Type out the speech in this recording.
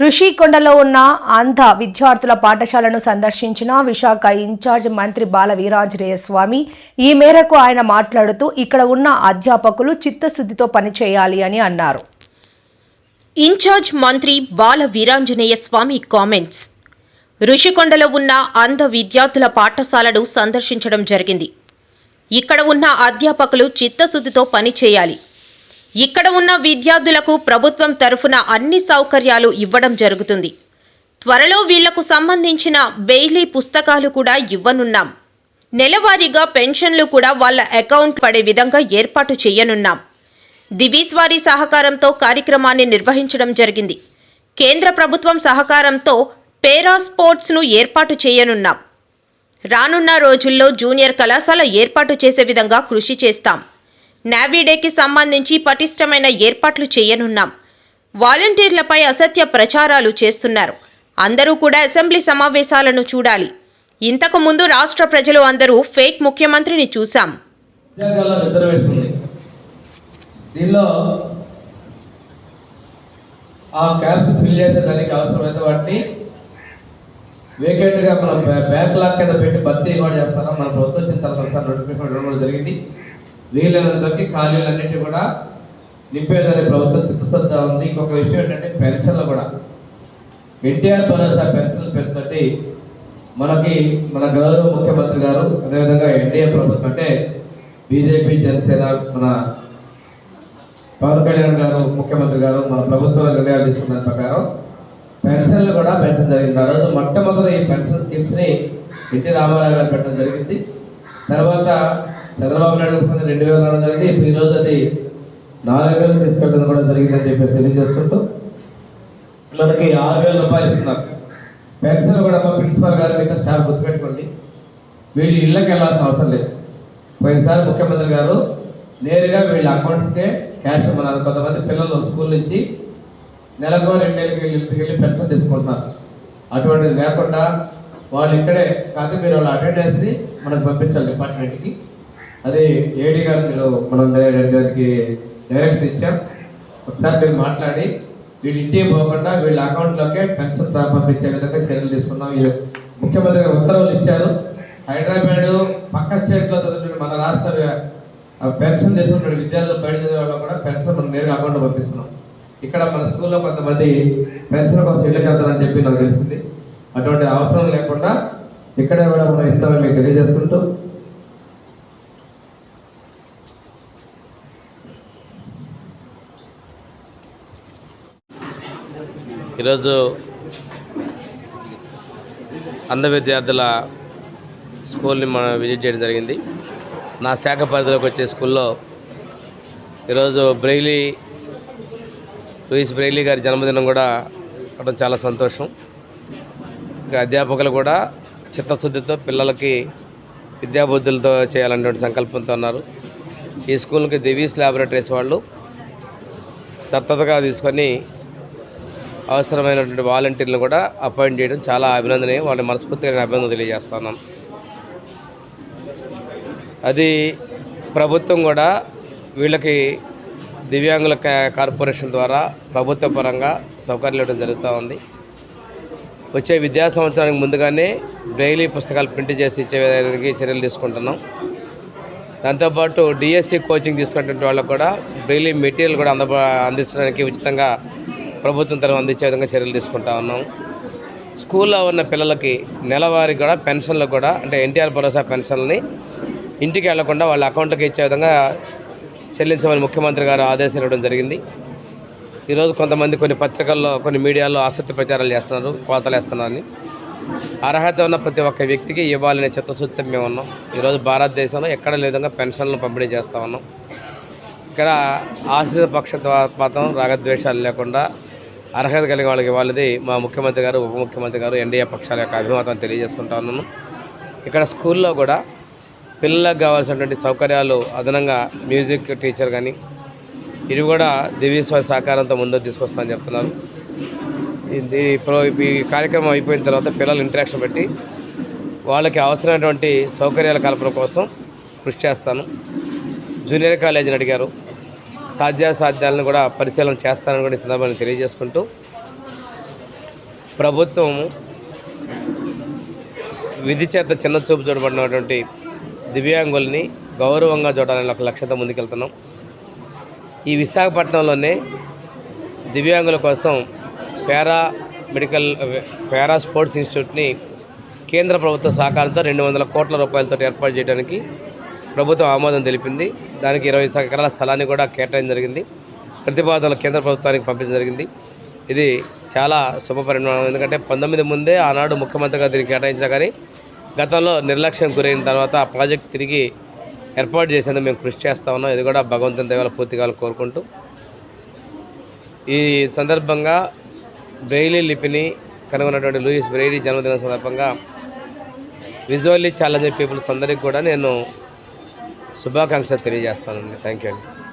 ఋషికొండలో ఉన్న అంధ విద్యార్థుల పాఠశాలను సందర్శించిన విశాఖ ఇన్ఛార్జ్ మంత్రి బాల వీరాంజనేయ స్వామి ఈ మేరకు ఆయన మాట్లాడుతూ ఇక్కడ ఉన్న అధ్యాపకులు చిత్తశుద్ధితో పనిచేయాలి అని అన్నారు. ఇన్ఛార్జ్ మంత్రి బాల వీరాంజనేయ స్వామి కామెంట్స్. ఋషికొండలో ఉన్న అంధ విద్యార్థుల పాఠశాలను సందర్శించడం జరిగింది. ఇక్కడ ఉన్న అధ్యాపకులు చిత్తశుద్ధితో పనిచేయాలి. ఇక్కడ ఉన్న విద్యార్థులకు ప్రభుత్వం తరఫున అన్ని సౌకర్యాలు ఇవ్వడం జరుగుతుంది. త్వరలో వీళ్ళకు సంబంధించిన బెయిలీ పుస్తకాలు కూడా ఇవ్వనున్నాం. నెలవారీగా పెన్షన్లు కూడా వాళ్ళ అకౌంట్ పడే విధంగా ఏర్పాటు చేయనున్నాం. దివీస్ వారి సహకారంతో కార్యక్రమాన్ని నిర్వహించడం జరిగింది. కేంద్ర ప్రభుత్వం సహకారంతో పేరా స్పోర్ట్స్ను ఏర్పాటు చేయనున్నాం. రానున్న రోజుల్లో జూనియర్ కళాశాల ఏర్పాటు చేసే విధంగా కృషి చేస్తాం. నావీడేకి సంబంధించి పటిష్టమైన ఏర్పాట్లు చేయనున్నాం. వాలంటీర్లపై అసత్య ప్రచారాలు చేస్తున్నారు. అందరూ కూడా అసెంబ్లీ సమావేశాలను చూడాలి. ఇంతకు ముందు రాష్ట్ర ప్రజలు అందరూ ఫేక్ ముఖ్యమంత్రిని చూశాం. దీనిలో ఆ క్యాప్స్ ఫిల్ చేసే దానికి అవసరమైన వాటిని వేకెంట్గా మనం బ్యాక్ లాక్ కింద పెట్టి భర్తీ కూడా చేస్తారా మన ప్రభుత్వం వచ్చిన తర్వాత నోటిఫికేషన్ ఇవ్వడం కూడా జరిగింది. వీలైనంతకి ఖాళీలన్నింటి కూడా నింపేదని ప్రభుత్వం చిత్తశుద్ధ ఉంది. ఇంకొక విషయం ఏంటంటే పెన్షన్లు కూడా. ఎన్టీఆర్ భరోసా పెన్షన్లు పెంచుతుంటే మనకి మన గౌరవ ముఖ్యమంత్రి గారు అదేవిధంగా ఎన్డీఏ ప్రభుత్వం అంటే బీజేపీ జనసేన మన పవన్ కళ్యాణ్ గారు ముఖ్యమంత్రి గారు మన ప్రభుత్వం నిర్ణయాలు తీసుకున్న ప్రకారం పెన్షన్లు కూడా పెంచడం జరిగింది. ఆ రోజు మొట్టమొదటి ఈ పెన్షన్ స్కీమ్స్ని ఎన్టీ రామారావు గారు పెట్టడం జరిగింది. తర్వాత చంద్రబాబు నాయుడు ముఖ్యమంత్రి రెండు వేల రావడం జరిగింది ఇప్పుడు ఈరోజు అది నాలుగు వేలు తీసుకెళ్ళడం కూడా జరిగిందని చెప్పేసి తెలియజేసుకుంటూ మనకి ఆరు వేల రూపాయలు ఇస్తున్నారు పెన్షన్ కూడా మా ప్రిన్సిపల్ గారు మిగతా స్టాఫ్ గుర్తుపెట్టుకోండి. వీళ్ళు ఇళ్ళకి వెళ్ళాల్సిన అవసరం లేదు. పోయినసారి ముఖ్యమంత్రి గారు నేరుగా వీళ్ళ అకౌంట్స్కే క్యాష్ మన కొంతమంది పిల్లలు స్కూల్ నుంచి నెలకు రెండు నెలలకి వెళ్ళి ఇంటికి వెళ్ళి పెన్షన్ తీసుకుంటున్నారు. అటువంటిది లేకుండా వాళ్ళు ఇక్కడే కాదు మీరు వాళ్ళ అటెండెన్స్ని మనకు పంపించాలి డిపార్ట్మెంట్కి అది ఏడీ గారు మీరు మనం గారికి డైరెక్షన్ ఇచ్చాం ఒకసారి మీరు మాట్లాడి వీళ్ళు ఇంటికి పోకుండా వీళ్ళ అకౌంట్లోకే పెన్షన్ పంపించే విధంగా చర్యలు తీసుకున్నాం ఈ ముఖ్యమంత్రి గారు ఉత్తర్వులు ఇచ్చారు. హైదరాబాద్ పక్క స్టేట్లో చదువుతున్న మన రాష్ట్ర ఆ పెన్షన్ తీసుకుంటున్న విద్యార్థులు బయట చదివే వాళ్ళు కూడా పెన్షన్ మనం నేరుగా అకౌంట్ పంపిస్తున్నాం. ఇక్కడ మన స్కూల్లో కొంతమంది పెన్షన్ కోసం ఇళ్ళకి వెళ్తారని చెప్పి నాకు తెలిసింది. అటువంటి అవసరం లేకుండా ఇక్కడే కూడా మనం ఇస్తామని మీకు తెలియజేసుకుంటూ ఈరోజు అంధ విద్యార్థుల స్కూల్ని మనం విజిట్ చేయడం జరిగింది. నా శాఖ పరిధిలోకి వచ్చే స్కూల్లో ఈరోజు బ్రెయిలీ లూయిస్ బ్రెయిలీ గారి జన్మదినం కూడా అవడం చాలా సంతోషం. ఇంకా అధ్యాపకులు కూడా చిత్తశుద్ధితో పిల్లలకి విద్యాబుద్ధులతో చేయాలనేటువంటి సంకల్పంతో ఉన్నారు. ఈ స్కూల్కి దివీస్ ల్యాబొరేటరీస్ వాళ్ళు దత్తతగా తీసుకొని అవసరమైనటువంటి వాలంటీర్లు కూడా అపాయింట్ చేయడం చాలా అభినందనీయం. వాళ్ళని మనస్ఫూర్తిగా అభినందన తెలియజేస్తున్నాం అది ప్రభుత్వం కూడా వీళ్ళకి దివ్యాంగుల కార్పొరేషన్ ద్వారా ప్రభుత్వ పరంగా సౌకర్యాలు ఇవ్వడం జరుగుతూ ఉంది. వచ్చే విద్యా సంవత్సరానికి ముందుగానే డైలీ పుస్తకాలు ప్రింట్ చేసి ఇచ్చేదానికి చర్యలు తీసుకుంటున్నాం. దాంతోపాటు డిఎస్సి కోచింగ్ తీసుకున్నటువంటి వాళ్ళకు కూడా డైలీ మెటీరియల్ కూడా అంద అందించడానికి ఉచితంగా ప్రభుత్వం తరఫు అందించే విధంగా చర్యలు తీసుకుంటా ఉన్నాం. స్కూల్లో ఉన్న పిల్లలకి నెలవారీ కూడా పెన్షన్లు కూడా అంటే ఎన్టీఆర్ భరోసా పెన్షన్ని ఇంటికి వెళ్ళకుండా వాళ్ళ అకౌంట్కి ఇచ్చే విధంగా చెల్లించమని ముఖ్యమంత్రి గారు ఆదేశాలు ఇవ్వడం జరిగింది. ఈరోజు కొంతమంది కొన్ని పత్రికల్లో కొన్ని మీడియాలో ఆసక్తి ప్రచారాలు చేస్తున్నారు కోతలు వేస్తున్నారని. అర్హత ఉన్న ప్రతి ఒక్క వ్యక్తికి ఇవ్వాలనే చిత్తశుద్ధి మేము ఉన్నాం. ఈరోజు భారతదేశంలో ఎక్కడ లేదంగా విధంగా పెన్షన్లు పంపిణీ చేస్తూ ఉన్నాం. ఇక్కడ ఆశ్రిత పక్షపాతం రాగద్వేషాలు లేకుండా అర్హత కలిగిన వాళ్ళకి వాళ్ళది. మా ముఖ్యమంత్రి గారు ఉప ముఖ్యమంత్రి గారు ఎన్డీఏ పక్షాల యొక్క అభిమతం తెలియజేసుకుంటా ఉన్నాను. ఇక్కడ స్కూల్లో కూడా పిల్లలకు కావాల్సినటువంటి సౌకర్యాలు అదనంగా మ్యూజిక్ టీచర్ కానీ ఇది కూడా దివీశ్వర సహకారంతో ముందు తీసుకొస్తామని చెప్తున్నారు. ఇది ఇప్పుడు ఈ కార్యక్రమం అయిపోయిన తర్వాత పిల్లలు ఇంటరాక్షన్ పెట్టి వాళ్ళకి అవసరమైనటువంటి సౌకర్యాల కల్పన కోసం కృషి చేస్తాను. జూనియర్ కాలేజీని అడిగారు. సాధ్యాసాధ్యాలను కూడా పరిశీలన చేస్తానని కూడా ఈ సందర్భంగా తెలియజేసుకుంటూ ప్రభుత్వము విధి చేత చిన్న చూపు చూడబడినటువంటి దివ్యాంగుల్ని గౌరవంగా చూడాలని ఒక లక్ష్యంతో ముందుకెళ్తున్నాం. ఈ విశాఖపట్నంలోనే దివ్యాంగుల కోసం పారా మెడికల్ పారా స్పోర్ట్స్ ఇన్స్టిట్యూట్ని కేంద్ర ప్రభుత్వ సహకారంతో రెండు వందల కోట్ల రూపాయలతో ఏర్పాటు చేయడానికి ప్రభుత్వం ఆమోదం తెలిపింది. దానికి ఇరవై ఎకరాల స్థలాన్ని కూడా కేటాయించడం జరిగింది. ప్రతిపాదనలు కేంద్ర ప్రభుత్వానికి పంపించడం జరిగింది. ఇది చాలా శుభ పరిణామం. ఎందుకంటే పంతొమ్మిది ముందే ఆనాడు ముఖ్యమంత్రిగా దీన్ని కేటాయించినా కానీ గతంలో నిర్లక్ష్యం గురైన తర్వాత ఆ ప్రాజెక్ట్ తిరిగి ఏర్పాటు చేసేందుకు మేము కృషి చేస్తా ఉన్నాం. ఇది కూడా భగవంతుని దేవాల పూర్తి కావాలని కోరుకుంటూ. ఈ సందర్భంగా బ్రెయిలీ లిపిని కనుగొన్నటువంటి లూయిస్ బ్రెయిలీ జన్మదిన సందర్భంగా విజువల్లీ ఛాలెంజ్ పీపుల్స్ అందరికీ కూడా నేను శుభాకాంక్షలు తెలియజేస్తానండి. థ్యాంక్ యూ అండి.